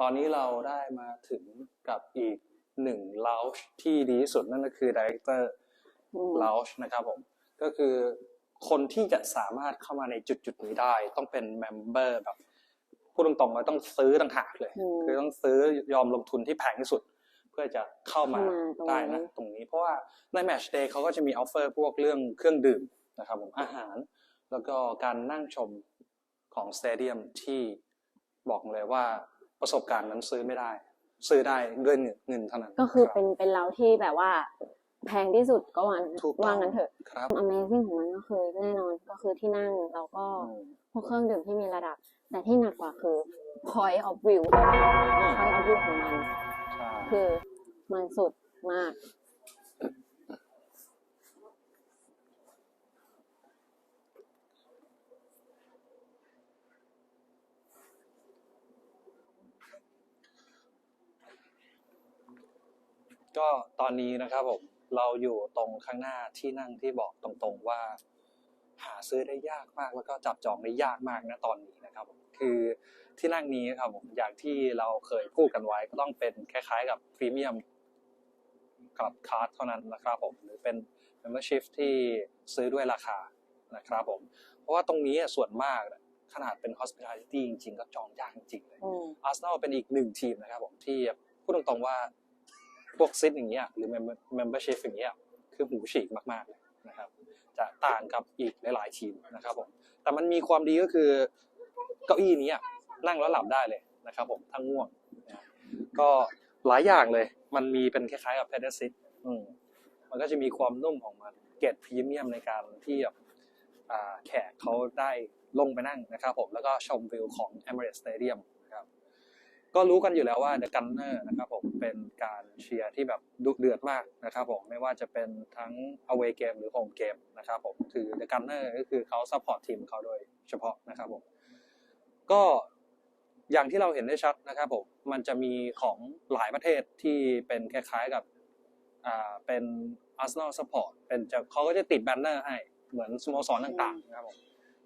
ตอนนี้เราได้มาถึงกับอีกหนึ่ง lounge ที่ดีที่สุดนั่นก็คือ director อืม lounge นะครับผม ก็คือคนที่จะสามารถเข้ามาในจุดจุดๆนี้ได้ ต้องเป็น member แบบพูดตรงๆว่าต้องซื้อต่างหากเลยอืมคือต้องซื้อยอมลงทุนที่แพงที่สุด เพื่อจะเข้ามาเข้ามาตรงได้นี้นะตรงนี้ เพราะว่าใน match day เขาก็จะมี offer พวกเรื่องเครื่องดื่มนะครับผมอาหาร แล้วก็การนั่งชมของสเตเดียมที่บอกเลยว่า ประสบการณ์นั้นซื้อไม่ได้ ซื้อได้ด้วยเงินเงินเท่านั้น ก็คือรับเป็นเป็นเราที่แบบว่า แพงที่สุดก็ว่าถูกต้องว่างั้นเถอะครับ Amazing ของมันก็คือแน่นอนก็คือที่นั่งแล้วก็อืมพวกเครื่องดื่มที่มีระดับ แต่ที่หนักกว่าคือ point of view point of view ของมันใช่คือมันสุดมาก ก็ตอนนี้นะครับผมเราอยู่ตรงข้างหน้าที่นั่งที่บอกตรงๆว่า หาซื้อได้ยากมากแล้วก็จับจองได้ยากมากนะตอนนี้นะครับผมคือที่นั่งนี้ครับผมอย่างที่เราเคยพูดกันไว้ก็ต้องเป็นคล้ายๆ กับพรีเมียมกับคาร์ดเท่านั้นนะครับผมหรือเป็น membership ที่ซื้อด้วยราคานะครับผม เพราะว่าตรงนี้ส่วนมากเนี่ยขนาดเป็น hospitality จริงๆ ก็จองยากจริงๆเลยอืมอาร์เซนอลเป็นอีกหนึ่งทีมนะครับผมที่พูดตรงๆว่า พวกซิทอย่างเงี้ยหรือ membership อย่างเงี้ยคือหูฉีกมากๆเลยนะครับ จะต่างกับอีกหลายๆทีมนะครับผมแต่มันมีความดีก็คือเก้าอี้นี้นั่งแล้วหลับได้เลยนะครับผมทั้งง่วงก็หลายอย่างเลย มันมีเป็นคล้ายๆกับเพดซิตมันก็จะมีความนุ่มของมันเกรดพรีเมียมในการที่แบบแขกเขาได้ลงไปนั่งนะครับผมแล้วก็ชมวิวของ Emirates Stadium ก็รู้กันอยู่แล้วว่า The Gunner นะครับผมเป็นการเชียร์ที่แบบดุเดือดมากนะครับผมไม่ว่าจะเป็นทั้ง away game หรือ home game นะครับผมคือ The Gunner ก็คือเขา support ทีมเขาโดยเฉพาะนะครับผมก็อย่างที่เราเห็นได้ชัดนะครับผมมันจะมีของหลายประเทศที่เป็นคล้ายๆกับอ่าเป็น Arsenal support เป็นจะเขาก็จะติดแบนเนอร์ให้เหมือนสโมสรต่างๆนะครับผม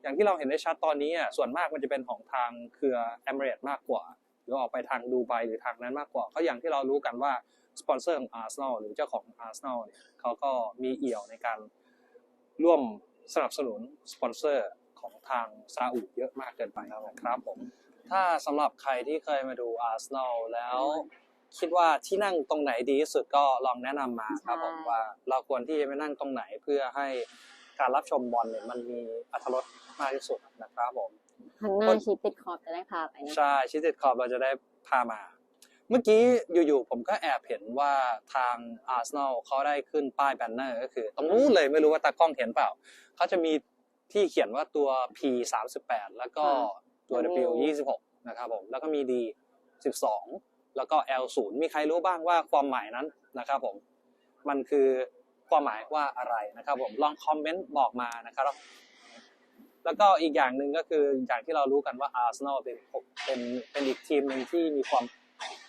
อย่างที่เราเห็นได้ชัดตอนนี้อะส่วนมากมันจะเป็นของทางเครือ e m i r a t e มากกว่า หรือออกไปทางดูไบหรือทางนั้นมากกว่าก็อย่างที่เรารู้กันว่าสปอนเซอร์ของ Arsenal หรือเจ้าของ Arsenal เนี่ยเขาก็มีเอี่ยวในการร่วมสนับสนุนสปอนเซอร์ของทางซาอุเยอะมากเกินไปนะครับผมถ้าสำหรับใครที่เคยมาดู Arsenal แล้วคิดว่าที่นั่งตรงไหนดีที่สุดก็ลองแนะนำมาครับผมใช่ว่าเราควรที่จะไปนั่งตรงไหนเพื่อให้การรับชมบอลเนี่ยมันมีอรรถรสมากที่สุดนะครับผม ข้างหน้าคนชิดติดขอบจะได้พาไปนะใช่ชิดติดขอบเราจะได้พามา เมื่อกี้อยู่ๆผมก็แอบเห็นว่าทางอาร์เซนอลเขาได้ขึ้นป้ายแบนเนอร์ก็คือ ตรงนู้นเลยไม่รู้ว่าตากล้องเห็นเปล่าเขาจะมีที่เขียนว่าตัว P 3 8แล้วก็ตัว W 26นะครับผมแล้วก็มี D 12แล้วก็ L 0มีใครรู้บ้างว่าความหมายนั้นนะครับผมมันคือความหมายว่าอะไรนะครับผมลองคอมเมนต์บอกมานะครับ แล้วก็อีกอย่างหนึ่งก็คืออย่างที่เรารู้กันว่าอาร์เซนอลเป็นเป็นเป็นอีกทีมหนึ่งที่มีความ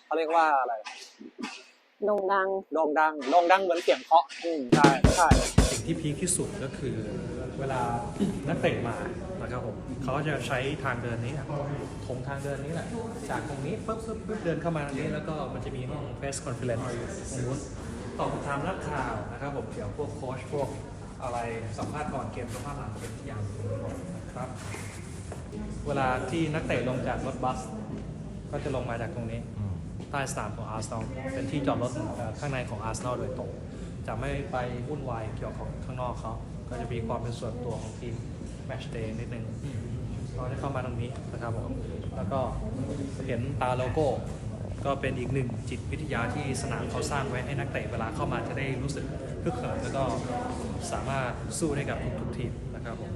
เขาเรียกว่าอะไรโด่งดังโด่งดังโด่งดังเหมือนเสียงเคาะอืมใช่ใช่สิ่งที่พีคที่สุดก็คือเวลานักเตะมานะครับผมเขาก็จะใช้ทางเดินนี้อะถงทางเดินนี้แหละ จากตรงนี้ปุ๊บปุ๊บปุ๊บเดินเข้ามาตรงนี้แล้วก็มันจะมีห้อง press conference ตรงนู้นตอบคำถามนักข่าวนะครับผมเกี่ยวกับพวกโค้ชพวก อะไรสัมภาษณ์ก่อนเกมสัมภาษณ์หลังเกมทุกอย่างนะครับ เวลาที่นักเตะลงจากรถบัส ก็จะลงมาจากตรงนี้ ใต้สนามของอาร์เซนอลเป็นที่จอดรถข้างในของอาร์เซนอลโดยตรง จะไม่ไปวุ่นวายเกี่ยวกับข้างนอกเขาก็จะมีความเป็นส่วนตัวของทีมแมชเดย์นิดนึงเราจะเข้ามาตรงนี้นะครับผมแล้วก็เห็นตาโลโก้ ก็เป็นอีกหนึ่งจิตวิทยาที่สนามเขาสร้างไว้ให้นักเตะเวลาเข้ามาจะได้รู้สึก คึกเขิมแล้วก็สามารถสู้ได้กับทุกๆทีมนะครับผม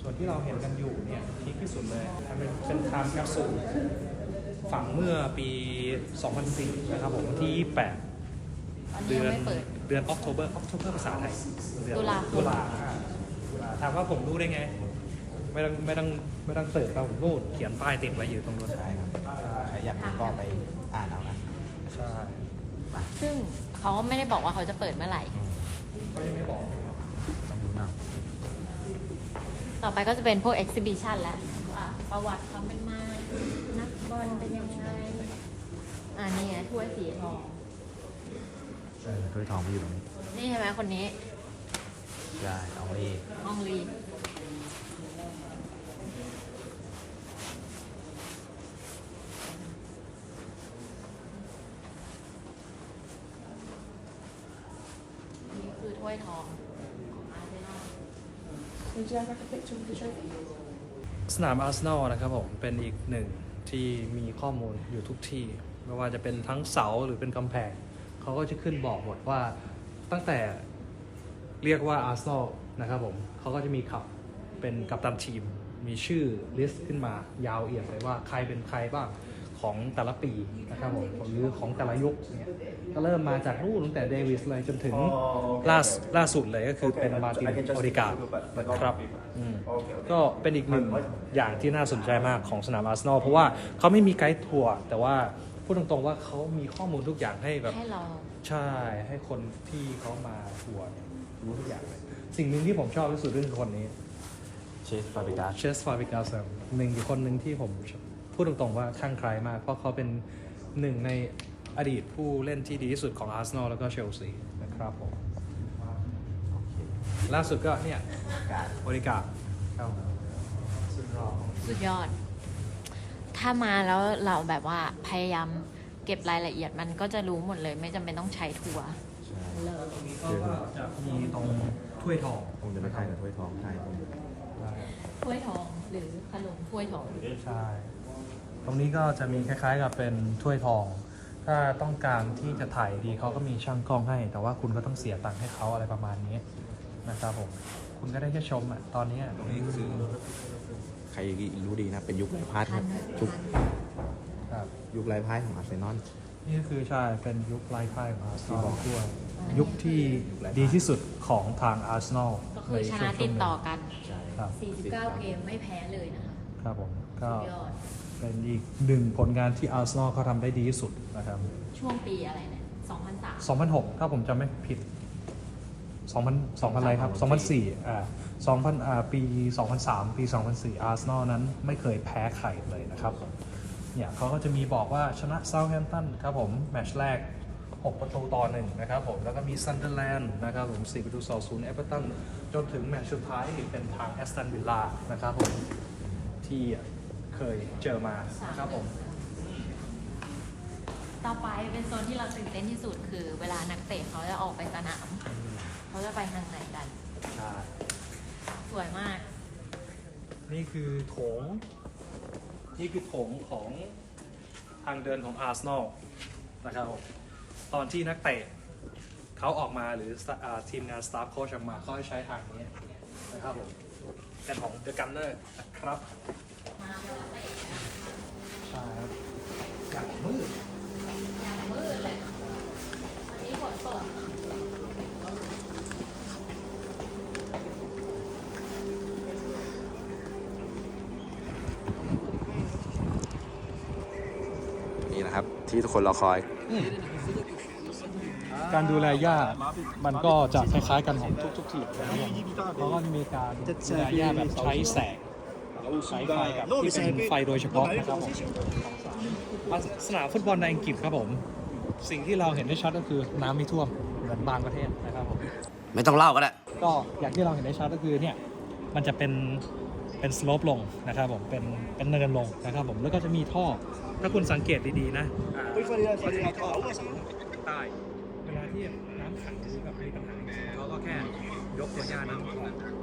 ส่วนที่เราเห็นกันอยู่เนี่ยพีคที่สุดเลยมันเป็นเป็นไทม์แคปซูลฝังเมื่อปี 2004 นะครับผมวันที่ 28 เดือนเดือนออกโทเบอร์ออกโทเบอร์ภาษาไทยเดือนตุลาตุลาอ่าตุลาถามว่าผมรู้ได้ไง ไม่ต้องไม่ต้องไม่ต้องเสิร์ชเราผมรูดเขียนป้ายติดไว้อยู่ตรงนู้นใช่ครับใครอยากรู้ก็ไปอ่านเอานะใช่ซึ่ง เขาไม่ได้บอกว่าเขาจะเปิดเมื่อไหร่ก็ยังไม่บอกต้องรู้นะต่อไปก็จะเป็นพวก exhibition แล้วว่าประวัติความเป็นมา นักบอลเป็นยังไง อ่านี่ไงถ้วยสีทองเออถ้วยทองไปอยู่ตรงนี้ นี่ใช่ไหมคนนี้ ได้ เอาไว้อองลีนี่คือถ้ วยทองของอาร์เซนอลสนามอาร์เซนอลนะครับผมเป็นอีกหนึ่งที่มีข้อมูลอยู่ทุกที่ ไม่ว่าจะเป็นทั้งเสาหรือเป็นกำแพงเขาก็จะขึ้นบอกหมดว่าตั้งแต่เรียกว่าอาร์เซนอลนะครับผมเขาก็จะมีขับเป็นกัปตันทีม มีชื่อลิสต์ขึ้นมายาวเอียดเลยว่าใครเป็นใครบ้างของแต่ละปีนะครับผมหรือของแต่ละยุคเนี่ย ก็เริ่มมาจากนู่นตั้งแต่เดวิสเลยจนถึงล่าสล่าสุดเลยก็คือเป็นมาร์ตินโอดิกานะครับอืมก็เป็นอีกหนึ่งอย่างที่น่าสนใจมากของสนามอาร์เซนอลเพราะว่าเขาไม่มีไกด์ทัวร์แต่ว่าพูดตรงๆว่าเขามีข้อมูลทุกอย่างให้แบบให้เราใช่ให้คนที่เขามาทัวร์เนี่ยรู้ทุกอย่างเลยสิ่งหนึ่งที่ผมชอบที่สุดเรื่องคนนี้เชสฟาบิกาเชสฟาบิกาสหนึ่งอีกคนหนึ่งที่ผมพูดตรงๆว่าข้างใครมาก เพราะเขาเป็นหนึ่งใน อดีตผู้เล่นที่ดีที่สุดของอาร์เซนอลแล้วก็เชลซีนะครับผมล่าสุดก็เนี่ยการบริการครับผมสุดหล่อสุดยอด ถ้ามาแล้วเราแบบว่าพยายามเก็บรายละเอียดมันก็จะรู้หมดเลย ไม่จำเป็นต้องใช้ทัวร์ใช่เลยตรงนี้ก็จะมีตรงถ้วยทองคงจะไม่ใช่กับถ้วยทองใช่คงถ้วยทองหรือขนมถ้วยทองใช่ตรงนี้ก็จะมีคล้าย ๆ กับเป็นถ้วยทอง ถ้าต้องการที่จะถ่ายดีเขาก็มีช่างกล้องให้ แต่ว่าคุณก็ต้องเสียตังค์ให้เขาอะไรประมาณนี้นะครับผม คุณก็ได้แค่ชมอะตอนนี้ตรงนี้คือใครรู้ดีนะเป็นยุคไร้พ่ายพันทุกครับยุคไร้พ่ายของอาร์เซนอลนี่ก็คือใช่เป็นยุคไลฟ์ไพ่ของอาร์เซนอลด้วยยุคที่ดีที่สุดของทางอาร์เซนอลก็คือชนะติดต่อกันใช่ครับ49 เกมไม่แพ้เลยนะคะ ครับผมก็สุดยอด เป็นอีกหนึ่งผลงานที่อาร์เซนอลเขาทำได้ดีที่สุดนะครับ ช่วงปีอะไรเนี่ย2003 2006 ถ้าผมจำไม่ผิด 2000 2000อะไรครับ 2004 อ่า 2000 อ่า ปี 2003 ปี 2004 อาร์เซนอลนั้นไม่เคยแพ้ใครเลยนะครับ เนี่ยเขาก็จะมีบอกว่าชนะเซาท์แฮมป์ตันครับผม แมตช์แรก 6 ประตูต่อหนึ่งนะครับผม แล้วก็มีซันเดอร์แลนด์นะครับผม 4 ประตูต่อศูนย์เอเวอร์ตัน จนถึงแมตช์สุดท้ายเป็นทางแอสตันวิลล่านะครับผม ที่ เคยเจอมานะครับผม ต่อไปเป็นโซนที่เราตื่นเต้นที่สุดคือ เวลานักเตะเขาจะออกไปสนาม เขาจะไปทางไหนกันใช่สวยมาก นี่คือโถง นี่คือโถงของทางเดินของอาร์เซนอลนะครับผมตอนที่นักเตะเขาออกมาหรือสตาอ่าทีมงานสตาฟโค้ชออกมาเขาให้ใช้ทางนี้นะครับผมเป็นของเดอะกันเนอร์นะครับ ใช่ครับอย่างมืดนี่ฝนตกนี่นะครับ ที่ทุกคนรอคอย การดูแลหญ้ามันก็จะคล้ายๆกันของทุกๆทีมนะครับผมเขามีการดูแลหญ้าแบบใช้แสง ใช้ไฟแบบที่เป็นไฟโดยเฉพาะนะครับผมสนามฟุตบอลในอังกฤษครับผม สิ่งที่เราเห็นได้ชัดก็คือน้ำไม่ท่วมเหมือนบางประเทศนะครับผมไม่ต้องเล่าก็ได้ก็อย่างที่เราเห็นได้ชัดก็คือเนี่ยมันจะเป็นเป็นสโลปลงนะครับผมเป็นเป็นเนินลงนะครับผมแล้วก็จะมีท่อถ้าคุณสังเกตดีๆนะอ่าเขาจะมีท่อใต้เวลาที่น้ำขังหรือแบบมีปัญหาเขาก็แค่ยกตัวหญ้านั้นออก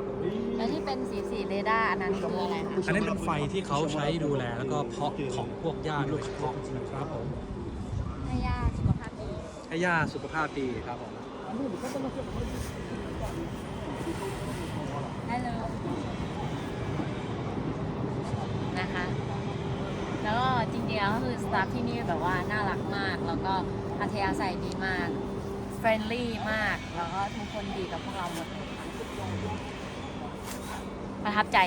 ครับผมแล้วที่เป็นสีสีเรดาร์อันนั้นคืออะไรคะอันนี้เป็นไฟที่เขาใช้ดูแลแล้วก็เพาะของพวกหญ้าโดยเฉพาะนะครับผมให้ย่าสุขภาพดีให้หญ้าสุขภาพดีครับผมฮัลโหลนะคะ แล้วก็จริงๆแล้วก็คือสตาฟที่นี่แบบว่าน่ารักมาก แล้วก็อัธยาศัยดีมากเฟรนลี่มาก แล้วก็ทุกคนดีกับพวกเราหมด ประทับใจ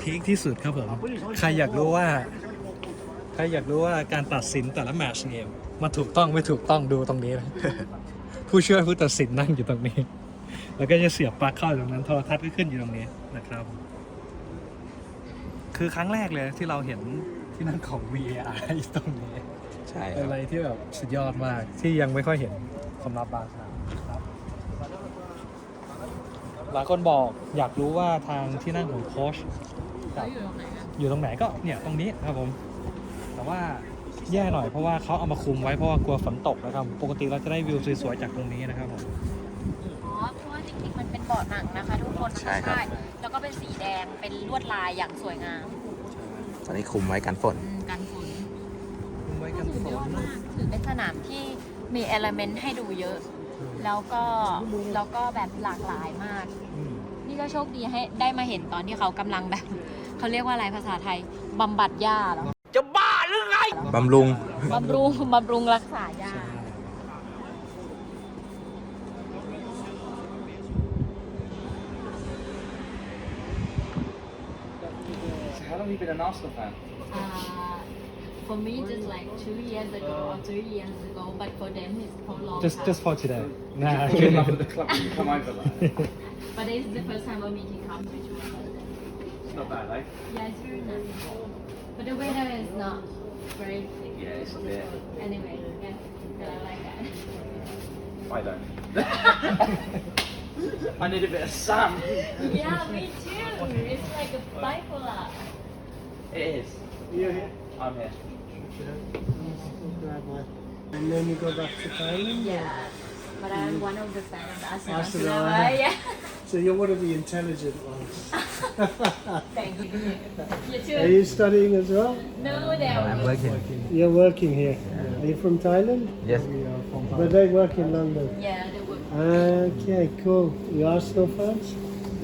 พีคที่สุดครับผม ใครอยากรู้ว่า ใครอยากรู้ว่าการตัดสินแต่ละแมตช์เนี่ยมันถูกต้องไม่ถูกต้องดูตรงนี้นะ ผู้ช่วยผู้ตัดสินนั่งอยู่ตรงนี้ แล้วก็จะเสียบปลั๊กเข้าตรงนั้นโทรทัศน์ก็ขึ้นอยู่ตรงนี้นะครับ คือครั้งแรกเลยที่เราเห็นที่นั่นของ VAR อยู่ตรงนี้ ใช่คเป็นรับ อะไรที่แบบสุดยอดมากที่ยังไม่ค่อยเห็นสำหรับบาร์ซ่าครับหลายคนบอกอยากรู้ว่าทางที่นั่งของโค้ชแล้วอยู่ตรงไหนอะอยู่ตรงไหนก็เนี่ยตรงนี้ครับผม แต่ว่าแย่หน่อยเพราะว่าเขาเอามาคุมไว้เพราะว่ากลัวฝนตกนะครับ ปกติเราจะได้วิวสวยๆจากตรงนี้นะครับผมอ๋อเพราะว่าจริงๆ มันเป็นเบาะหนังนะคะ ทุกคนใช่ครับ แล้วก็เป็นสีแดง เป็นลวดลายอย่างสวยงามตอนนี้คุมไว้กันฝน อืมกันฝนคุมไว้กันสุดฝยอนดมากถือเป็นสนามที่มีเอลเมนต์ให้ดูเยอะ แล้วก็แล้วก็แบบหลากหลายมากอืมนี่ก็โชคดีให้ได้มาเห็นตอนที่เขากำลังแบบ เขาเรียกว่าอะไรภาษาไทยบำบัดหญ้าเหรอบำรุงบำรุงบำรุงรักษาหญ้า How long have you been an Arsenal fan? Uh, for me, just like two years ago or three years ago, but for them, it's for long just time. just for today nah Fall in love with the club and come over like that. But it's the first time we can come to Chua. It's not bad, eh? Yeah, it's very nice. But the weather is not very Yeah, it's a bit. anyway. Yeah, but I like that. I don't. I need a bit of sun. yeah, me too. It's like a bipolar. It is. You're here. I'm here. And then you go back to Thailand? Yeah. But I'm one of the fans of Arsenal. Arsenal, so, yeah. So you're one of the intelligent ones. Thank you. You too. Are you studying as well? No, they are I'm working. You're working here. Are you from Thailand? yes But they work in London. Yeah, they work. Okay, cool. You are still fans?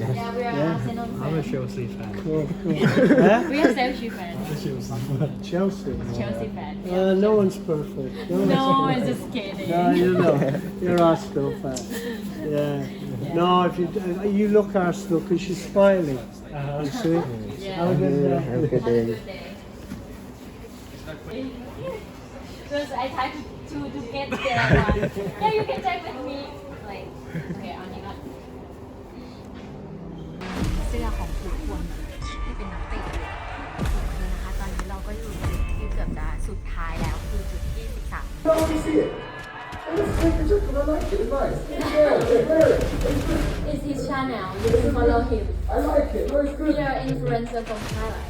Yeah, we are Yeah. Arsenal I'm a fans. Chelsea fan Cool, cool. huh? We are Chelsea fans. Chelsea. Chelsea fans. Uh, no one's perfect. No, No, one's it's perfect. just kidding. No, you know, you're Arsenal fan. Yeah. No, if you uh, you look Arsenal because you're smiling. Uh-huh. You see? Yeah. Have a good day. Have a good day. Because I try to, to, to get there one. Yeah, you can check with me. 种开了。